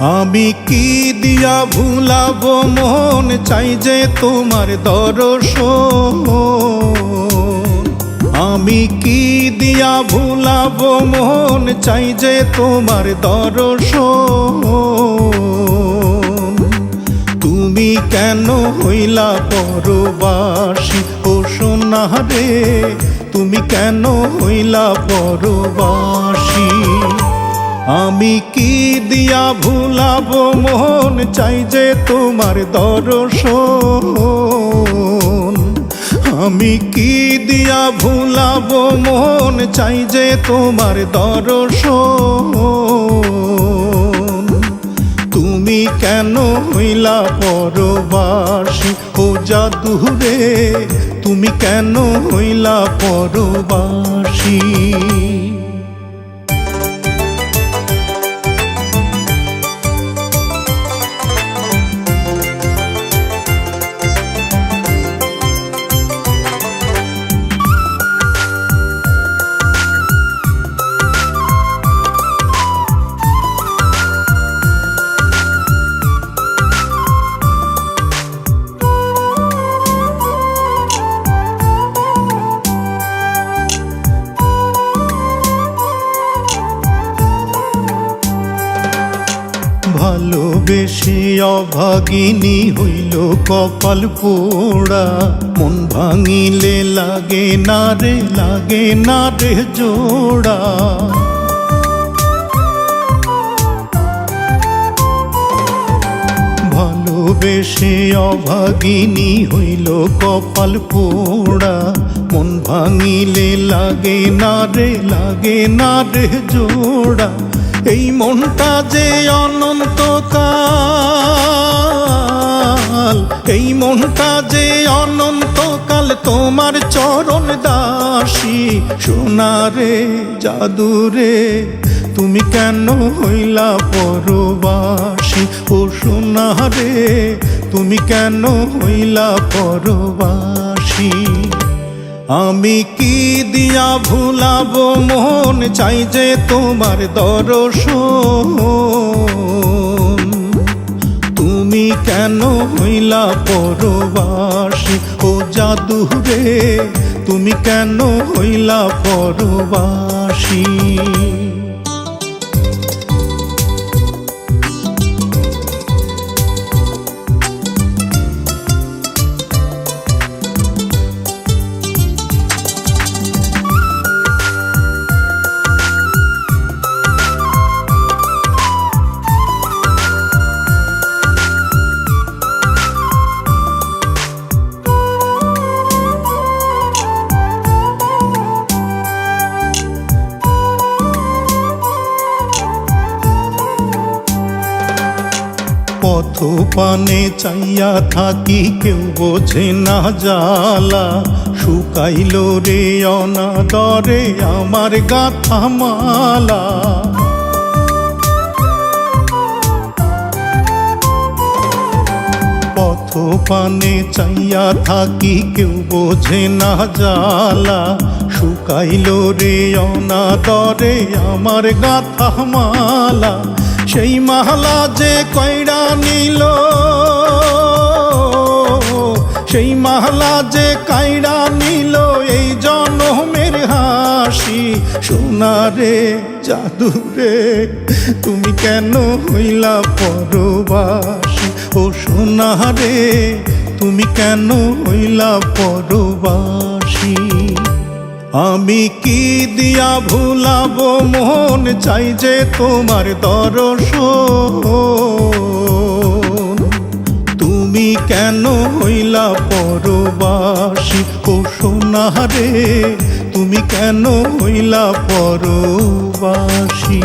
আমি কি দিয়া ভুলাব? মন চাই যে তোমার দর্শন। আমি কি দিয়া ভুলাব? মন চাই যে তোমার দর্শন। তুমি কেন হইলা পরবাসী? ও সোনা রে তুমি কেন হইলা পরবাসী? আমি কি দিয়া ভুলাবো? মন চাই যে তোমার দর্শন। আমি কি দিয়া ভুলাব? মন চাই যে তোমার দর্শন। তুমি কেন হইলা পরবাসী? ও জাদুরে, তুমি কেন হইলা পরবাসী? ভালোবেসে অভাগিনী হইল কপাল পোড়া। মন ভাঙিলে লাগে না রে, লাগে না রে জোড়া। ভালোবেসে অভাগিনী হইল কপাল পোড়া। মন ভাঙিলে লাগে না রে, লাগে না রে জোড়া। এই মনটা যে অনন্তকাল, এই মনটা যে অনন্তকাল, তোমার চরণ দাসী, সোনারে, জাদুরে, তুমি কেন হইলা পরবাসী? ও সোনারে, তুমি কেন হইলা পরবাসী? আমি কি দিয়া ভুলাব? মন চাই যে তোমার দরস তুমি কেন হইলা পরবাসী? ও জাদুরে তুমি কেন হইলা পরবাসী? পথ পানে চাইয়া থাকি, কেউ বোঝে না জ্বালা। শুকাইল রে অনাদরে আমার গাথা মালা। পথ পানে চাইয়া থাকি, কেউ বোঝে না জালা শুকাইল রে অনাদরে আমার গাথা মালা। সেই মালা যে কয়রা নিল সেই মালা যে কায়রা নিল, এই জনমের হাসি। সোনারে, জাদুরে, তুমি কেন হইলা পরবাসী? ও সোনারে, তুমি কেন হইলা পরবাসী? আমি কি দিয়া ভুলাবো? মন চাই যে তোমার দর্শন। কেন হইলা পরবাসী? ও সোনারে তুমি কেন হইলা পরবাসী?